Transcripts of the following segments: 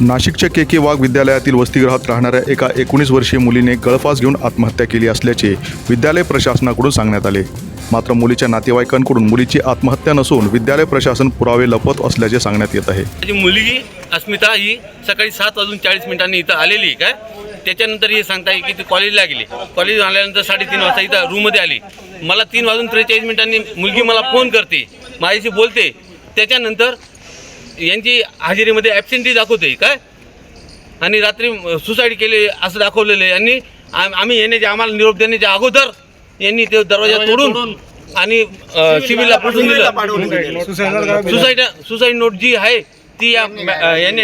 नाशिकच्या के के वाघ विद्यालयातील वसतिगृहात राहणाऱ्या एका एकोणीस वर्षीय मुलीने गळफास घेऊन आत्महत्या केली असल्याचे विद्यालय प्रशासनाकडून सांगण्यात आले. मात्र मुलीच्या नातेवाईकांकडून मुलीची आत्महत्या नसून विद्यालय प्रशासन पुरावे लपत असल्याचे सांगण्यात येत आहे. मुलगी अस्मिता ही सकाळी सात वाजून चाळीस मिनिटांनी इथं आलेली आहे काय? त्याच्यानंतर हे सांगताय की ती कॉलेजला गेली. कॉलेज आल्यानंतर साडेतीन वाजता इथं रूममध्ये आली. मला तीन वाजून त्रेचाळीस मिनिटांनी मुलगी मला फोन करते माझ्याशी बोलते. त्याच्यानंतर यांची हजेरीमध्ये ॲबसेंटी दाखवते काय? आणि रात्री सुसाईड केले असं दाखवलेलं आहे. यांनी आम- आम्ही येण्याच्या आम्हाला निरोप देण्याच्या अगोदर यांनी ते दरवाजा तोडून आणि सिव्हिलला पाठवून दिलं. सुसाईड सुसाईड नोट जी आहे ती या यांनी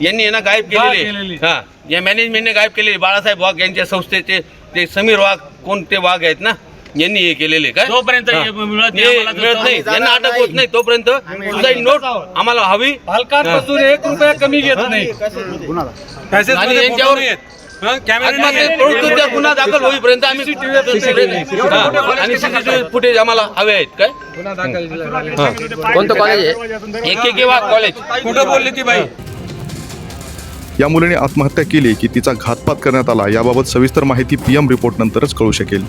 यांनी यांना गायब केलेली हा या मॅनेजमेंटने गायब केलेली बाळासाहेब वाघ यांच्या संस्थेचे ते समीर वाघ कोण ते वाघ आहेत ना? यांनी हे केलेले काय जोपर्यंत हा. मिळत नाही, आम्हाला मिळत नाही. यांना अटक होत नाही. तोपर्यंत. सुसाईड नोट आम्हाला हवी. पालकांपासून एक रुपया कमी घेत नाही. आणि यांच्यावर आत्महत्या प्रवृत्तीचा गुन्हा दाखल होईपर्यंत आम्ही हा. आणि सीसीटीव्ही फुटेज आम्हाला हवे आहेत. काय? कोणतं कॉलेज आहे? एक कॉलेज कुठं बोलली ती बाई? या मुलीने आत्महत्या केली की तिचा घातपात करण्यात आला याबाबत सविस्तर माहिती पी एम रिपोर्ट नंतरच कळू शकेल.